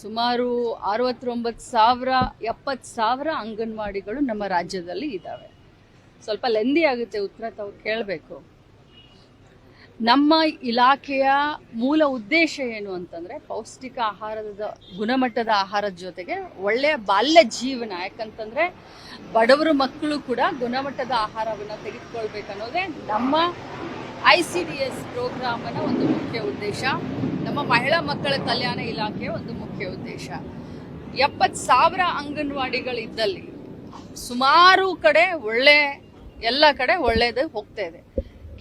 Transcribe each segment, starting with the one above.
ಸುಮಾರು ಅರವತ್ತೊಂಬತ್ತು ಸಾವಿರ, ಎಪ್ಪತ್ತು ಸಾವಿರ ಅಂಗನವಾಡಿಗಳು ನಮ್ಮ ರಾಜ್ಯದಲ್ಲಿ ಇದ್ದಾವೆ. ಸ್ವಲ್ಪ ಲೆಂದಿ ಆಗುತ್ತೆ ಉತ್ತರ ತಾವು ಕೇಳಬೇಕು. ನಮ್ಮ ಇಲಾಖೆಯ ಮೂಲ ಉದ್ದೇಶ ಏನು ಅಂತಂದರೆ ಪೌಷ್ಟಿಕ ಆಹಾರದ ಗುಣಮಟ್ಟದ ಆಹಾರದ ಜೊತೆಗೆ ಒಳ್ಳೆಯ ಬಾಲ್ಯ ಜೀವನ. ಯಾಕಂತಂದರೆ ಬಡವರು ಮಕ್ಕಳು ಕೂಡ ಗುಣಮಟ್ಟದ ಆಹಾರವನ್ನು ತೆಗೆದುಕೊಳ್ಬೇಕನ್ನೋದೇ ನಮ್ಮ ಐ ಸಿ ಡಿ ಎಸ್ ಪ್ರೋಗ್ರಾಮನ ಒಂದು ಮುಖ್ಯ ಉದ್ದೇಶ. ನಮ್ಮ ಮಹಿಳಾ ಮಕ್ಕಳ ಕಲ್ಯಾಣ ಇಲಾಖೆಯ ಒಂದು ಮುಖ್ಯ ಉದ್ದೇಶ. ಎಪ್ಪತ್ತು ಸಾವಿರ ಅಂಗನವಾಡಿಗಳಿದ್ದಲ್ಲಿ ಸುಮಾರು ಕಡೆ ಒಳ್ಳೆ, ಎಲ್ಲ ಕಡೆ ಒಳ್ಳೇದು ಹೋಗ್ತಾ ಇದೆ.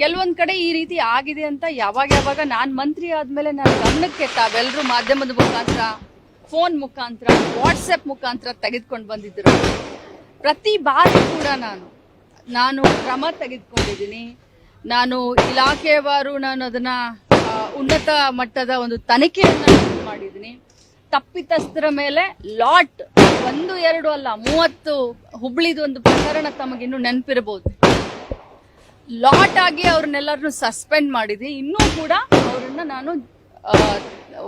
ಕೆಲವೊಂದು ಕಡೆ ಈ ರೀತಿ ಆಗಿದೆ ಅಂತ ಯಾವಾಗ ಯಾವಾಗ ನಾನು ಮಂತ್ರಿ ಆದಮೇಲೆ ನಾನು ಗಮನಕ್ಕೆ ತಾವೆಲ್ಲರೂ ಮಾಧ್ಯಮದ ಮುಖಾಂತರ, ಫೋನ್ ಮುಖಾಂತರ ವಾಟ್ಸಪ್ ಮುಖಾಂತರ ತೆಗೆದುಕೊಂಡು ಬಂದಿದ್ದರು ಪ್ರತಿ ಬಾರಿ ಕೂಡ ನಾನು ನಾನು ಕ್ರಮ ತೆಗೆದುಕೊಂಡಿದ್ದೀನಿ. ನಾನು ಇಲಾಖೆಯವರು ನಾನು ಅದನ್ನು ಉನ್ನತ ಮಟ್ಟದ ಒಂದು ತನಿಖೆಯನ್ನು ನಾನು ಮಾಡಿದ್ದೀನಿ. ತಪ್ಪಿತಸ್ಥರ ಮೇಲೆ ಲಾಟ್ ಒಂದು, ಎರಡು ಅಲ್ಲ, ಮೂವತ್ತು ಹುಬ್ಳಿದು ಒಂದು ಪ್ರಕರಣ ತಮಗಿನ್ನೂ ನೆನಪಿರಬಹುದು ಲಾಟ್ ಆಗಿ ಅವ್ರನ್ನೆಲ್ಲರನ್ನು ಸಸ್ಪೆಂಡ್ ಮಾಡಿದೆ ಇನ್ನೂ ಕೂಡ ಅವರನ್ನ ನಾನು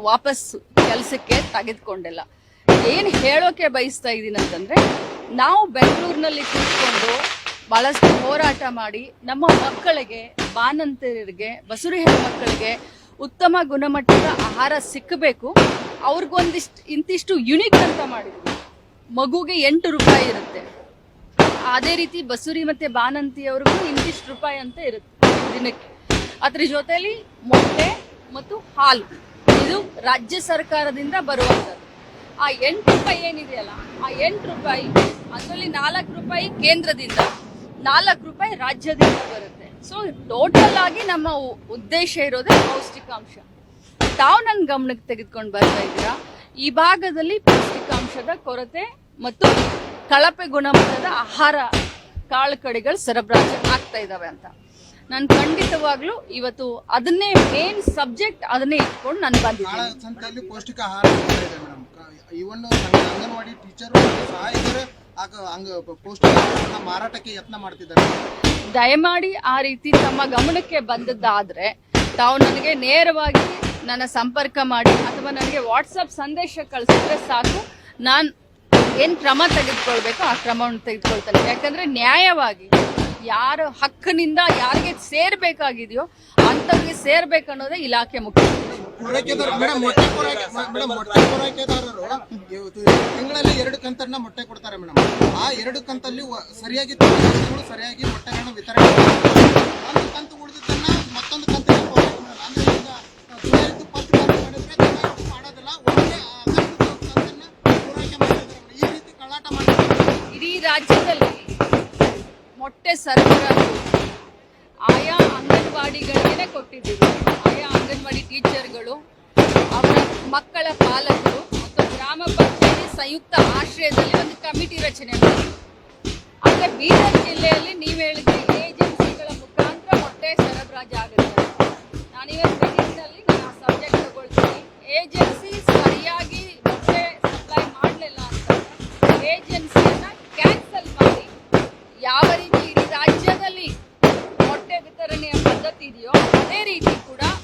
ವಾಪಸ್ ಕೆಲಸಕ್ಕೆ ತೆಗೆದುಕೊಂಡಿಲ್ಲ. ಏನು ಹೇಳೋಕೆ ಬಯಸ್ತಾ ಇದ್ದೀನಿ ಅಂತಂದ್ರೆ, ನಾವು ಬೆಂಗಳೂರಿನಲ್ಲಿ ಕೂತ್ಕೊಂಡು ಬಹಳಷ್ಟು ಹೋರಾಟ ಮಾಡಿ ನಮ್ಮ ಮಕ್ಕಳಿಗೆ ಬಾನಂತರಿಗೆ ಬಸುರಿ ಹೆಣ್ಮಕ್ಕಳಿಗೆ ಉತ್ತಮ ಗುಣಮಟ್ಟದ ಆಹಾರ ಸಿಕ್ಕಬೇಕು ಅವ್ರಿಗೊಂದಿಷ್ಟು ಇಂತಿಷ್ಟು ಯುನಿಕ್ ಅಂತ ಮಾಡಿದ್ವಿ ಮಗುಗೆ ಎಂಟು ರೂಪಾಯಿ ಇರುತ್ತೆ. ಅದೇ ರೀತಿ ಬಸುರಿ ಮತ್ತೆ ಬಾನಂತಿಯವ್ರಿಗೂ ಇಂತಿಷ್ಟು ರೂಪಾಯಿ ಅಂತ ಇರುತ್ತೆ ದಿನಕ್ಕೆ. ಅದ್ರ ಜೊತೆಲಿ ಮೊಟ್ಟೆ ಮತ್ತು ಹಾಲು. ಇದು ರಾಜ್ಯ ಸರ್ಕಾರದಿಂದ ಬರುವಂಥದ್ದು ಆ ಎಂಟು ರೂಪಾಯಿ ಏನಿದೆಯಲ್ಲ, ಆ ಎಂಟು ರೂಪಾಯಿ, ಅದರಲ್ಲಿ ನಾಲ್ಕು ರೂಪಾಯಿ ಕೇಂದ್ರದಿಂದ, ನಾಲ್ಕು ರೂಪಾಯಿ ರಾಜ್ಯದಿಂದ ಬರುತ್ತೆ. ಸೊ ಟೋಟಲ್ ಆಗಿ ನಮ್ಮ ಉದ್ದೇಶ ಇರೋದೇ ಪೌಷ್ಟಿಕಾಂಶ. ತಾವು ನನ್ನ ಗಮನಕ್ಕೆ ತೆಗೆದುಕೊಂಡು ಬರ್ತಾ ಇದ್ದೀರಾ? ಈ ಭಾಗದಲ್ಲಿ ಪೌಷ್ಟಿಕಾಂಶದ ಕೊರತೆ ಮತ್ತು ಕಳಪೆ ಗುಣಮಟ್ಟದ ಆಹಾರ ಕಾಳು ಕಡಿಗಳು ಸರಬರಾಜು ಆಗ್ತಾ ಇದ್ದಾವೆ ಅಂತ. ನಾನು ಖಂಡಿತವಾಗ್ಲೂ ಇವತ್ತು ಅದನ್ನೇ ಮೇನ್ ಸಬ್ಜೆಕ್ಟ್ ಅದನ್ನೇ ಇಟ್ಕೊಂಡು ನಾನು ಬಂದಿದ್ದೀನಿ. ಪೌಷ್ಟಿಕ ಆಹಾರ ಅಂಗನವಾಡಿ ಟೀಚರ್ ಸಹ ಮಾರಾಟಕ್ಕೆ ಯತ್ನ ಮಾಡ್ತಿದ್ದಾರೆ. ದಯಮಾಡಿ ಆ ರೀತಿ ತಮ್ಮ ಗಮನಕ್ಕೆ ಬಂದದ್ದಾದ್ರೆ ತಾವು ನನಗೆ ನೇರವಾಗಿ ನನ್ನ ಸಂಪರ್ಕ ಮಾಡಿ ಅಥವಾ ನನಗೆ ವಾಟ್ಸಪ್ ಸಂದೇಶ ಕಳಿಸಿದ್ರೆ ಸಾಕು. ನಾನು ಏನು ಕ್ರಮ ತೆಗೆದುಕೊಳ್ಬೇಕು, ಆ ಕ್ರಮವನ್ನು ತೆಗೆದುಕೊಳ್ತೇನೆ. ಯಾಕಂದ್ರೆ ನ್ಯಾಯವಾಗಿ ಯಾರ ಹಕ್ಕಿನಿಂದ ಯಾರಿಗೆ ಸೇರ್ಬೇಕಾಗಿದೆಯೋ ಅಂಥವ್ರಿಗೆ ಸೇರ್ಬೇಕನ್ನೋದೇ ಇಲಾಖೆ ಮುಖ್ಯ. ಪೂರೈಕೆದಾರ ಮೇಡಮ್, ಮೊಟ್ಟೆ ಪೂರೈಕೆ ಮೇಡಮ್, ಮೊಟ್ಟೆ ಪೂರೈಕೆದಾರರು ತಿಂಗಳಲ್ಲಿ ಎರಡು ಕಂತನ್ನ ಮೊಟ್ಟೆ ಕೊಡ್ತಾರೆ ಮೇಡಮ್. ಆ ಎರಡು ಕಂತಲ್ಲಿ ಸರಿಯಾಗಿ ತಿಂಗಳು ಸರಿಯಾಗಿ ಮೊಟ್ಟೆಗಳನ್ನ ವಿತರಣೆ. ಒಂದು ಕಂತು ಉಳಿದಿದ್ದನ್ನ ಮತ್ತೊಂದು ಕಂತಿಗೆ ಪೂರೈಕೆ ಮಾಡಲ್ಲ ಅಂದ್ರೆ ಈಗ ದುಡಿಯೋದು ಫಸ್ಟ್ ಕಂತು ಮಾಡಿದ್ರೆ ದುಡಿಯೋದು ಮಾಡೋದಿಲ್ಲ ಒಳ್ಳೆ ಕಂತನ್ನ ಪೂರೈಕೆ ಮಾಡ್ತಿದ್ದಾರೆ ಈ ರೀತಿ ಕಳ್ಳಾಟ ಮಾಡ್ತಾರೆ ಇಡೀ ರಾಜ್ಯದಲ್ಲಿ ಮೊಟ್ಟೆ ಸರಬರಾಜು ಆಯಾ ಅಂಗನವಾಡಿಗಳಿಗೆ ಕೊಟ್ಟಿದ್ದೀವಿ. ಅಂಗನವಾಡಿ ಟೀಚರ್ಗಳು, ಅವರ ಮಕ್ಕಳ ಪಾಲಕರು ಮತ್ತು ಗ್ರಾಮ ಪಂಚಾಯತಿ ಸಂಯುಕ್ತ ಆಶ್ರಯದಲ್ಲಿ ಒಂದು ಕಮಿಟಿ ರಚನೆ ಮಾಡಿ ಆದರೆ ಬೀದರ್ ಜಿಲ್ಲೆಯಲ್ಲಿ ನೀವು ಹೇಳಿದ್ರೆ ಏಜೆನ್ಸಿಗಳ ಮುಖಾಂತರ ಮೊಟ್ಟೆ ಸರಬರಾಜು ಆಗುತ್ತೆ. ನಾನಿವತ್ತು ಮೀಟಿಂಗ್ನಲ್ಲಿ ನಾನು ಆ ಸಬ್ಜೆಕ್ಟ್ ತಗೊಳ್ತೀನಿ. ಏಜೆನ್ಸಿ ಸರಿಯಾಗಿ ಮೊಟ್ಟೆ ಸಪ್ಲೈ ಮಾಡಲಿಲ್ಲ ಅಂತ ಏಜೆನ್ಸಿಯನ್ನ ಕ್ಯಾನ್ಸಲ್ ಮಾಡಿ. ಯಾವ ರೀತಿ ಇಡೀ ರಾಜ್ಯದಲ್ಲಿ ಮೊಟ್ಟೆ ವಿತರಣೆಯ ಪದ್ಧತಿ ಇದೆಯೋ ಅದೇ ರೀತಿ ಕೂಡ